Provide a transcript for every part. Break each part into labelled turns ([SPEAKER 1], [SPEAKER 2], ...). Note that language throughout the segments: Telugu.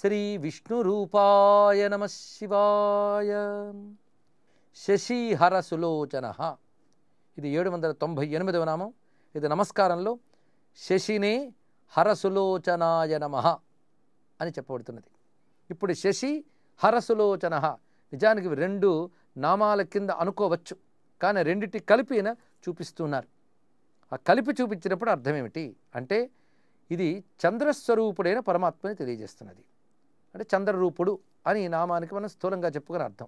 [SPEAKER 1] శ్రీ విష్ణురూపాయ నమ శివాయ. శశిహర సులోచన ఇది ఏడు వందల తొంభై ఎనిమిదవ నామం. ఇది నమస్కారంలో శశినే హరసులోచనాయ నమ అని చెప్పబడుతున్నది. ఇప్పుడు శశి హరసులోచన. నిజానికి రెండు నామాల కింద అనుకోవచ్చు. కానీ రెండిటి కలిపిన చూపిస్తున్నారు. ఆ కలిపి చూపించినప్పుడు అర్థమేమిటి అంటే ఇది చంద్రస్వరూపుడైన పరమాత్మని తెలియజేస్తున్నది. అంటే చంద్రరూపుడు అని ఈ నామానికి మనం స్థూలంగా చెప్పుకుని అర్థం.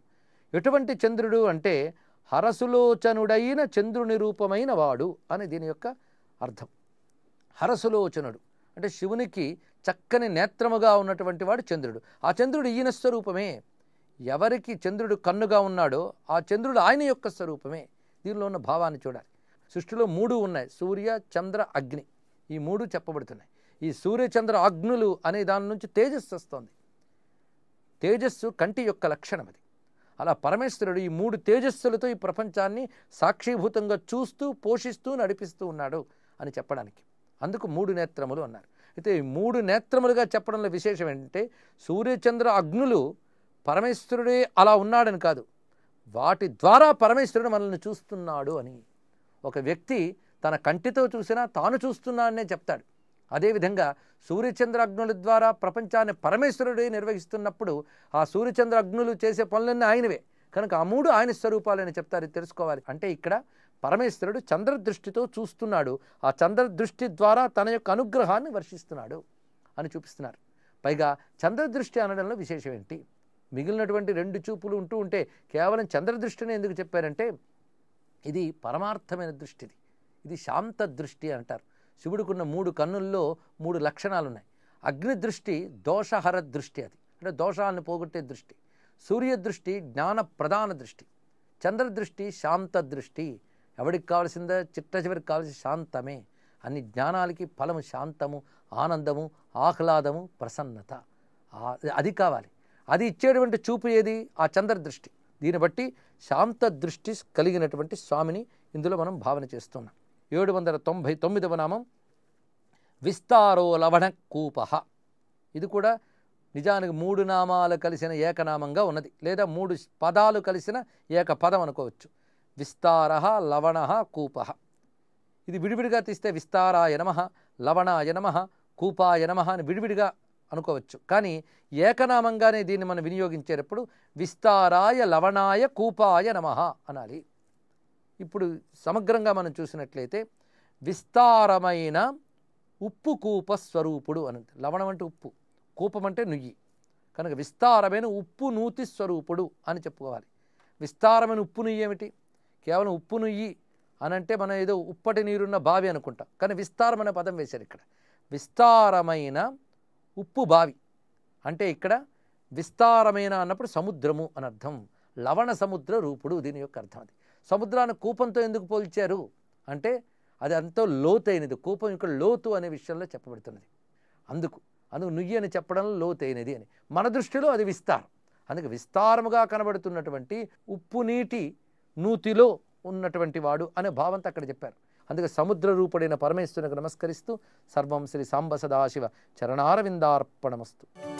[SPEAKER 1] ఎటువంటి చంద్రుడు అంటే హరసులోచనుడైన చంద్రుని రూపమైన వాడు అని దీని యొక్క అర్థం. హరసులోచనుడు అంటే శివునికి చక్కని నేత్రముగా ఉన్నటువంటి వాడు చంద్రుడు. ఆ చంద్రుడు ఈయన స్వరూపమే. ఎవరికి చంద్రుడు కన్నుగా ఉన్నాడో ఆ చంద్రుడు ఆయన యొక్క స్వరూపమే. దీనిలో ఉన్న భావాన్ని చూడాలి. సృష్టిలో మూడు ఉన్నాయి. సూర్య చంద్ర అగ్ని. ఈ మూడు చెప్పబడుతున్నాయి. ఈ సూర్య చంద్ర అగ్నులు అనే దాని నుంచి తేజస్సు వస్తుంది. తేజస్సు కంటి యొక్క లక్షణం అది. అలా పరమేశ్వరుడు ఈ మూడు తేజస్సులతో ఈ ప్రపంచాన్ని సాక్షీభూతంగా చూస్తూ పోషిస్తూ నడిపిస్తూ ఉన్నాడు అని చెప్పడానికి. అందుకు మూడు నేత్రములు అన్నారు. అయితే ఈ మూడు నేత్రములుగా చెప్పడంలో విశేషం ఏంటంటే సూర్యచంద్ర అగ్నులు పరమేశ్వరుడే అలా ఉన్నాడని కాదు. వాటి ద్వారా పరమేశ్వరుడు మనల్ని చూస్తున్నాడు అని. ఒక వ్యక్తి తన కంటితో చూసినా తాను చూస్తున్నాడనే చెప్తాడు. అదేవిధంగా సూర్యచంద్ర అగ్నుల ద్వారా ప్రపంచాన్ని పరమేశ్వరుడే నిర్వహిస్తున్నప్పుడు ఆ సూర్యచంద్ర అగ్నులు చేసే పనులన్నీ ఆయనవే. కనుక ఆ మూడు ఆయన స్వరూపాలని చెప్తారు తెలుసుకోవాలి. అంటే ఇక్కడ పరమేశ్వరుడు చంద్రదృష్టితో చూస్తున్నాడు. ఆ చంద్రదృష్టి ద్వారా తన యొక్క అనుగ్రహాన్ని వర్షిస్తున్నాడు అని చూపిస్తున్నారు. పైగా చంద్రదృష్టి అనడంలో విశేషం ఏంటి? మిగిలినటువంటి రెండు చూపులు ఉంటూ ఉంటే కేవలం చంద్రదృష్టిని ఎందుకు చెప్పారంటే ఇది పరమార్థమైన దృష్టిది. ఇది శాంత దృష్టి అంటారు. శివుడికున్న మూడు కన్నుల్లో మూడు లక్షణాలు ఉన్నాయి అగ్ని దృష్టి దోషహర దృష్టి అది. అంటే దోషాలను పోగొట్టే దృష్టి. సూర్య దృష్టి జ్ఞాన ప్రధాన దృష్టి. చంద్ర దృష్టి శాంత దృష్టి ఎవడికి కావాల్సిందో? చిట్ట చివరికి కావాల్సిన శాంతమే. అన్ని జ్ఞానాలకి ఫలము శాంతము ఆనందము ఆహ్లాదము ప్రసన్నత. అది కావాలి. అది ఇచ్చేటువంటి చూపు ఏది? ఆ చంద్రదృష్టి. దీన్ని బట్టి శాంత దృష్టి కలిగినటువంటి స్వామిని ఇందులో మనం భావన చేస్తున్నాం. ఏడు వందల తొంభై తొమ్మిదవ నామం విస్తారో లవణ కూప. ఇది కూడా నిజానికి మూడు నామాలు కలిసిన ఏకనామంగా ఉన్నది. లేదా మూడు పదాలు కలిసిన ఏక పదం అనుకోవచ్చు. విస్తార లవణ కూప. ఇది విడివిడిగా తీస్తే విస్తారాయ నమ లవణాయ నమ కూపాయ నమ అని విడివిడిగా అనుకోవచ్చు. కానీ ఏకనామంగానే దీన్ని మనం వినియోగించేటప్పుడు విస్తారాయ లవణాయ కూపాయ నమ అనాలి. ఇప్పుడు సమగ్రంగా మనం చూసినట్లయితే విస్తారమైన ఉప్పు కూప స్వరూపుడు అని లవణం అంటే ఉప్పు కూపం అంటే నుయ్యి. కనుక విస్తారమైన ఉప్పు నూతి స్వరూపుడు అని చెప్పుకోవాలి. విస్తారమైన ఉప్పు నుయ్యి ఏమిటి? కేవలం ఉప్పు నుయ్యి అని అంటే మనం ఏదో ఉప్పటి నీరున్న బావి అనుకుంటాం. కానీ విస్తారమైన పదం వేశారు ఇక్కడ. విస్తారమైన ఉప్పు బావి అంటే ఇక్కడ విస్తారమైన అన్నప్పుడు సముద్రము అని అర్థం. లవణ సముద్ర రూపుడు దీని యొక్క అర్థం అది. సముద్రాన్ని కూపంతో ఎందుకు పోల్చారు? అంటే అది అంతో లోతైనది. కూపం యొక్క లోతు అనే విషయంలో చెప్పబడుతున్నది. అందుకు అందుకు నుయ్యి అని చెప్పడంలో లోతైనది అని. మన దృష్టిలో అది విస్తారం. అందుకే విస్తారముగా కనబడుతున్నటువంటి ఉప్పు నీటి నూతిలో ఉన్నటువంటి వాడు అనే భావంతో అక్కడ చెప్పారు. అందుకే సముద్ర రూపుడైన పరమేశ్వరునికి నమస్కరిస్తూ సర్వం శ్రీ సాంబ సదాశివ చరణారవిందార్పణమస్తు.